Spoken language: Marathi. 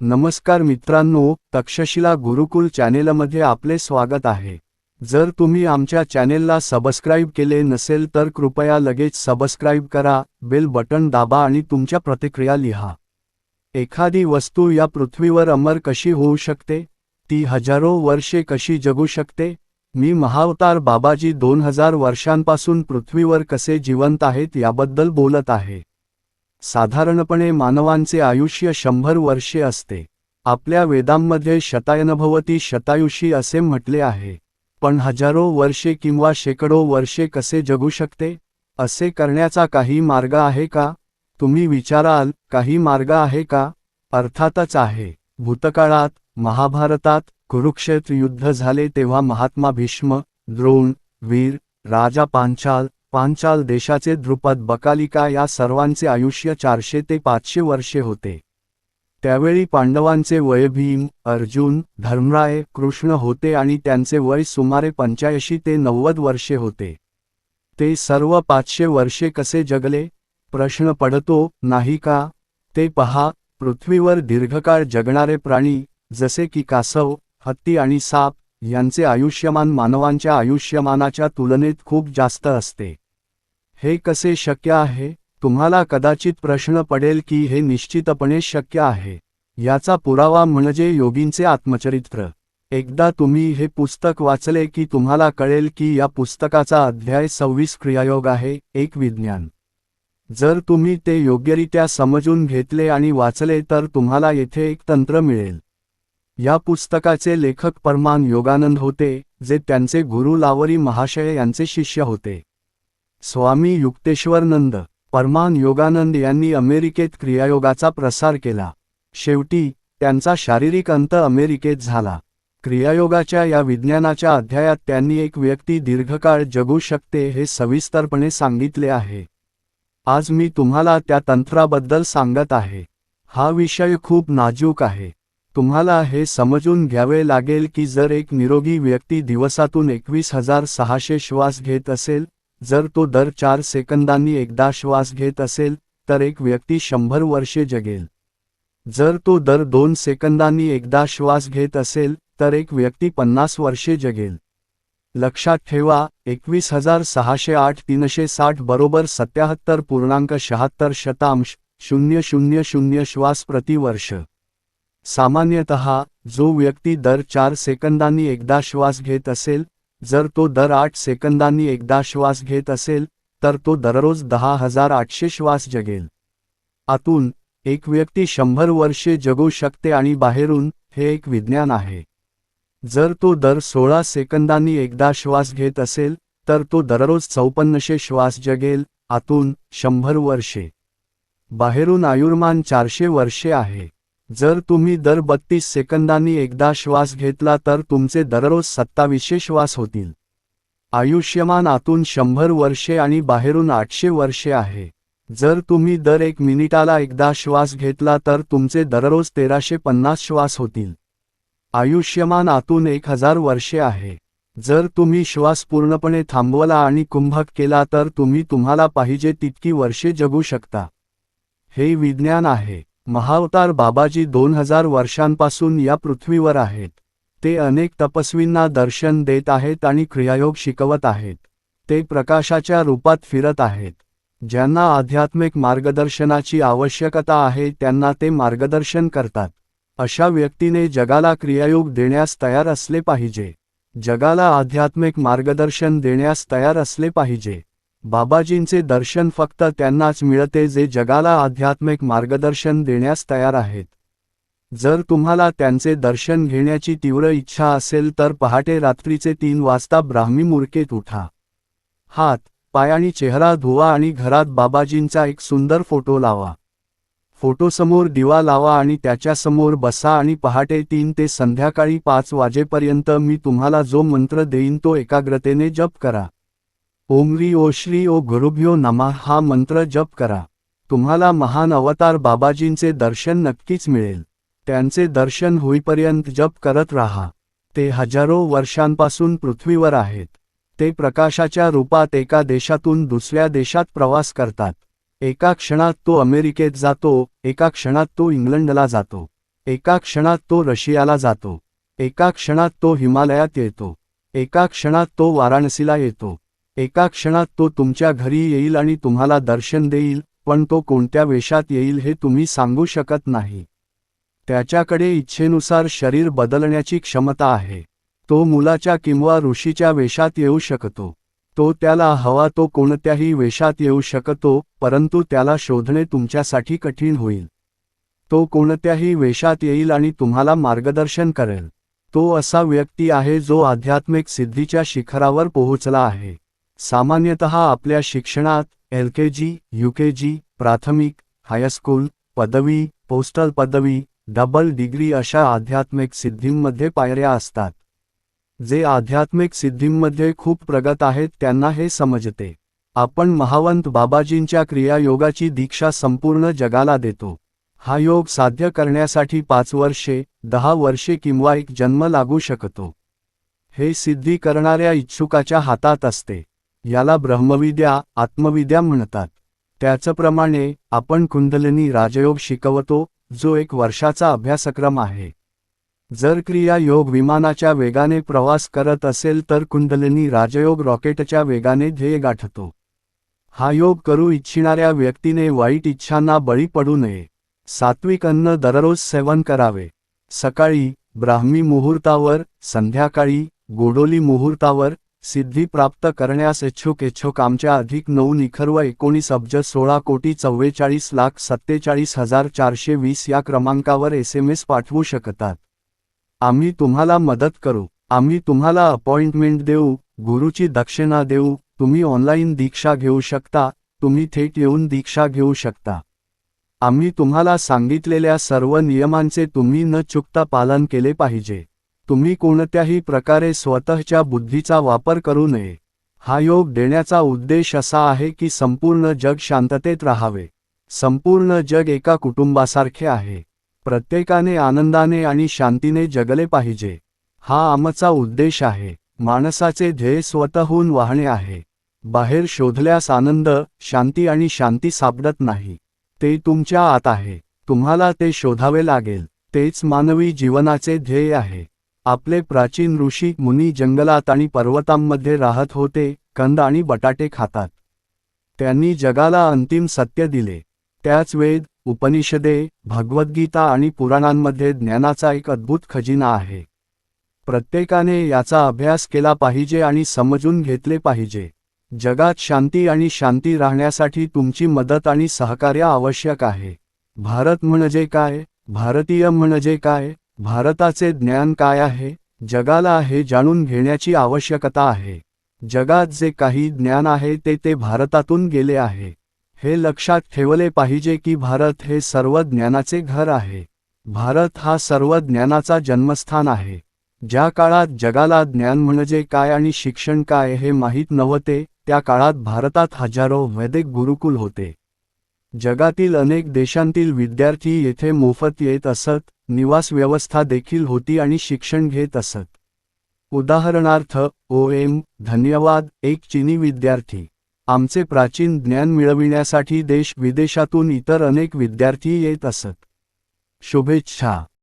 नमस्कार मित्रांनो तक्षशिला गुरुकुल चॅनेलमध्ये आपले स्वागत आहे. जर तुम्ही आमच्या चॅनेलला सबस्क्राईब केले नसेल तर कृपया लगेच सबस्क्राईब करा बेल बटन दाबा आणि तुमच्या प्रतिक्रिया लिहा. एखादी वस्तू या पृथ्वीवर अमर कशी होऊ शकते? ती हजारो वर्षे कशी जगू शकते? मी महावतार बाबाजी दोन हजार वर्षांपासून पृथ्वीवर कसे जिवंत आहेत याबद्दल बोलत आहे. साधारणपणे मानवांचे आयुष्य शंभर वर्षे असते. आपल्या वेदांमध्ये शतायनभवती शतायुषी असे म्हटले आहे. पण हजारो वर्षे किंवा शेकडो वर्षे कसे जगू शकते? असे करण्याचा काही मार्ग आहे का? तुम्ही विचाराल काही मार्ग आहे का? अर्थातच आहे. भूतकाळात महाभारतात कुरुक्षेत्र युद्ध झाले तेव्हा महात्मा भीष्म द्रोण वीर राजा पांचाल पांचाल देशाचे द्रुपद बकालिका या सर्वांचे आयुष्य चारशे ते पाचशे वर्षे होते. त्यावेळी पांडवांचे वय भीम अर्जुन धर्मराय कृष्ण होते आणि त्यांचे वय सुमारे पंच्याऐंशी ते नव्वद वर्षे होते. ते सर्व पाचशे वर्षे कसे जगले? प्रश्न पडतो नाही का? ते पहा पृथ्वीवर दीर्घकाळ जगणारे प्राणी जसे की कासव हत्ती आणि साप यांचे आयुष्यमान मानवांच्या आयुष्यमानाच्या तुलनेत खूप जास्त असते. हे कसे शक्य आहे? तुम्हाला कदाचित प्रश्न पडेल की हे निश्चितपणे शक्य आहे. याचा पुरावा म्हणजे योगींचे आत्मचरित्र. एकदा तुम्ही हे पुस्तक वाचले की तुम्हाला कळेल की या पुस्तकाचा अध्याय सव्वीस क्रियायोग आहे एक विज्ञान. जर तुम्ही ते योग्यरित्या समजून घेतले आणि वाचले तर तुम्हाला येथे एक तंत्र मिळेल. या पुस्तकाचे लेखक परमान योगानंद होते जे त्यांचे गुरु लावरी महाशय यांचे शिष्य होते. स्वामी युक्तेश्वरनंद परमान योगानंद यांनी अमेरिकेत क्रियायोगाचा प्रसार केला. शेवटी त्यांचा शारीरिक अंत अमेरिकेत झाला. क्रियायोगाच्या या विज्ञानाच्या अध्यायात त्यांनी एक व्यक्ती दीर्घकाळ जगू शकते हे सविस्तरपणे सांगितले आहे. आज मी तुम्हाला त्या तंत्राबद्दल सांगत आहे. हा विषय खूप नाजूक आहे. तुम्हाला हे समजून घ्यावे लागेल की जर एक निरोगी व्यक्ती दिवसातून एकवीस हजार सहाशे श्वास घेत असेल जर तो दर चार सेकंदांनी एकदा श्वास घेत असेल तर एक व्यक्ती शंभर वर्षे जगेल. जर तो दर दोन सेकंदांनी एकदा श्वास घेत असेल तर एक व्यक्ती पन्नास वर्षे जगेल. लक्षात ठेवा एकवीस हजार सहाशे आठ तीनशे साठ बरोबर सत्याहत्तर पूर्णांक शहात्तर शतांश शून्य शून्य शून्य श्वास प्रतिवर्ष सामान्यतः जो व्यक्ती दर चार सेकंदांनी एकदा श्वास घेत असेल जर तो दर आठ सेकंदांनी एकदा श्वास घेत असेल तर तो दररोज दहा हजार आठशे श्वास जगेल. आतून एक व्यक्ती शंभर वर्षे जगू शकते आणि बाहेरून हे एक विज्ञान आहे. जर तो दर सोळा सेकंदांनी एकदा श्वास घेत असेल तर तो दररोज चौपन्नशे श्वास जगेल आतून शंभर वर्षे. बाहेरून आयुर्मान चारशे वर्षे आहे. जर तुम्ही दर बत्तीस सेकंदांनी एकदा श्वास घेतला तर तुमचे दररोज सत्तावीसशे श्वास होतील. आयुष्यमान आतून शंभर वर्षे आणि बाहेरून आठशे वर्षे आहे. जर तुम्ही दर एक मिनिटाला एकदा श्वास घेतला तर तुमचे दररोज तेराशे पन्नास श्वास होतील. आयुष्यमान आतून एक हजार वर्षे आहे. जर तुम्ही श्वास पूर्णपणे थांबवला आणि कुंभक केला तर तुम्ही तुम्हाला पाहिजे तितकी वर्षे जगू शकता. हे विज्ञान आहे. महावतार बाबाजी दोन हजार वर्षांपासून या पृथ्वीवर आहेत. ते अनेक तपस्वींना दर्शन देत आहेत आणि क्रियायोग शिकवत आहेत. ते प्रकाशाच्या रूपात फिरत आहेत. ज्यांना आध्यात्मिक मार्गदर्शनाची आवश्यकता आहे त्यांना ते मार्गदर्शन करतात. अशा व्यक्तीने जगाला क्रियायोग देण्यास तयार असले पाहिजे. जगाला आध्यात्मिक मार्गदर्शन देण्यास तयार असले पाहिजे. बाबाजींचे दर्शन फक्त त्यांनाच मिळते जे जगाला आध्यात्मिक मार्गदर्शन देण्यास तयार आहेत. जर तुम्हाला त्यांचे दर्शन घेण्याची तीव्र इच्छा असेल तर पहाटे रात्रीचे तीन वाजता ब्राह्मी मुरकेत उठा. हात पाय आणि चेहरा धुवा आणि घरात बाबाजींचा एक सुंदर फोटो लावा. फोटोसमोर दिवा लावा आणि त्याच्यासमोर बसा आणि पहाटे तीन ते संध्याकाळी पाच वाजेपर्यंत मी तुम्हाला जो मंत्र देईन तो एकाग्रतेने जप करा. ओम री ओ श्री ओ गुरुभ्यो नमा. हा मंत्र जप करा. तुम्हाला महान अवतार बाबाजींचे दर्शन नक्कीच मिळेल. त्यांचे दर्शन होईपर्यंत जप करत राहा. ते हजारो वर्षांपासून पृथ्वीवर आहेत. ते प्रकाशाच्या रूपात एका देशातून दुसऱ्या देशात प्रवास करतात. एका क्षणात तो अमेरिकेत जातो एका क्षणात तो इंग्लंडला जातो एका क्षणात तो रशियाला जातो एका क्षणात तो हिमालयात येतो एका क्षणात तो वाराणसीला येतो एका क्षणात तो तुमच्या घरी येईल आणि तुम्हाला दर्शन देईल पण तो कोणत्या वेशात येईल हे तुम्ही सांगू शकत नाही. त्याच्याकडे इच्छेनुसार शरीर बदलण्याची क्षमता आहे. तो मुलाच्या किंवा ऋषीच्या वेशात येऊ शकतो. तो त्याला हवा तो कोणत्याही वेशात येऊ शकतो परंतु त्याला शोधणे तुमच्यासाठी कठीण होईल. तो कोणत्याही वेशात येईल आणि तुम्हाला मार्गदर्शन करेल. तो असा व्यक्ती आहे जो आध्यात्मिक सिद्धीच्या शिखरावर पोहोचला आहे. सामान्यतः आपल्या शिक्षणात एल के जी यू के जी प्राथमिक हायस्कूल पदवी पोस्टल पदवी डबल डिग्री अशा आध्यात्मिक सिद्धींमध्ये पायऱ्या असतात. जे आध्यात्मिक सिद्धींमध्ये खूप प्रगत आहेत त्यांना हे समजते. आपण महावंत बाबाजींच्या क्रियायोगाची दीक्षा संपूर्ण जगाला देतो. हा योग साध्य करण्यासाठी पाच वर्षे दहा वर्षे किंवा एक जन्म लागू शकतो. हे सिद्धी करणाऱ्या इच्छुकाच्या हातात असते. याला ब्रह्मविद्या आत्मविद्या म्हणतात. त्याचप्रमाणे आपण कुंडलिनी राजयोग शिकवतो जो एक वर्षाचा अभ्यासक्रम आहे. जर क्रिया योग विमानाच्या वेगाने प्रवास करत असेल तर कुंडलिनी राजयोग रॉकेटच्या वेगाने ध्येय गाठतो. हा योग करू इच्छिणाऱ्या व्यक्तीने वाईट इच्छांना बळी पडू नये. सात्विक अन्न दररोज सेवन करावे. सकाळी ब्राह्मी मुहूर्तावर संध्याकाळी गोडोली मुहूर्तावर सिद्धी प्राप्त करण्यास इच्छुक इच्छुक. आमच्या अधिक नऊ निखर व एकोणीस अब्ज सोळा कोटी चव्वेचाळीस लाख सत्तेचाळीस हजार चारशे वीस या क्रमांकावर एस एम एस पाठवू शकतात. आम्ही तुम्हाला मदत करू. आम्ही तुम्हाला अपॉइंटमेंट देऊ. गुरुची दक्षिणा देऊ. तुम्ही ऑनलाईन दीक्षा घेऊ शकता. तुम्ही थेट येऊन दीक्षा घेऊ शकता. आम्ही तुम्हाला सांगितलेल्या सर्व नियमांचे तुम्ही न चुकता पालन केले पाहिजे. तुम्ही कोणत्याही प्रकारे स्वतःच्या बुद्धीचा वापर करू नये. हा योग देण्याचा उद्देश असा आहे की संपूर्ण जग शांततेत राहावे. संपूर्ण जग एका कुटुंबासारखे आहे. प्रत्येकाने आनंदाने आणि शांतीने जगले पाहिजे. हा आमचा उद्देश आहे. माणसाचे ध्येय स्वतःहून वाहणे आहे. बाहेर शोधल्यास आनंद शांती आणि शांती सापडत नाही. ते तुमच्या आत आहे. तुम्हाला ते शोधावे लागेल. तेच मानवी जीवनाचे ध्येय आहे. आपले प्राचीन ऋषी मुनी जंगलात आणि पर्वतांमध्ये राहत होते कंद आणि बटाटे खातात. त्यांनी जगाला अंतिम सत्य दिले. त्याच वेद उपनिषदे भगवद्गीता आणि पुराणांमध्ये ज्ञानाचा एक अद्भुत खजिना आहे. प्रत्येकाने याचा अभ्यास केला पाहिजे आणि समजून घेतले पाहिजे. जगात शांती आणि शांती राहण्यासाठी तुमची मदत आणि सहकार्य आवश्यक आहे. भारत म्हणजे काय? भारतीय म्हणजे काय? भारताचे ज्ञान काय आहे? जगाला हे जाणून घेण्याची आवश्यकता आहे. जगात जे काही ज्ञान आहे ते ते भारतातून गेले आहे. हे लक्षात ठेवले पाहिजे की भारत हे सर्व ज्ञानाचे घर आहे. भारत हा सर्व ज्ञानाचा जन्मस्थान आहे. ज्या काळात जगाला ज्ञान म्हणजे काय आणि शिक्षण काय हे माहीत नव्हते त्या काळात भारतात हजारो वैदिक गुरुकुल होते. जगातील अनेक देशांतील विद्यार्थी येथे मोफत येत असत निवास व्यवस्था देखील होती आणि शिक्षण घेत असत. उदाहरणार्थ ओ एम धन्यवाद एक चिनी विद्यार्थी. आमचे प्राचीन ज्ञान मिळविण्यासाठी देश विदेशातून इतर अनेक विद्यार्थी येत असत. शुभेच्छा.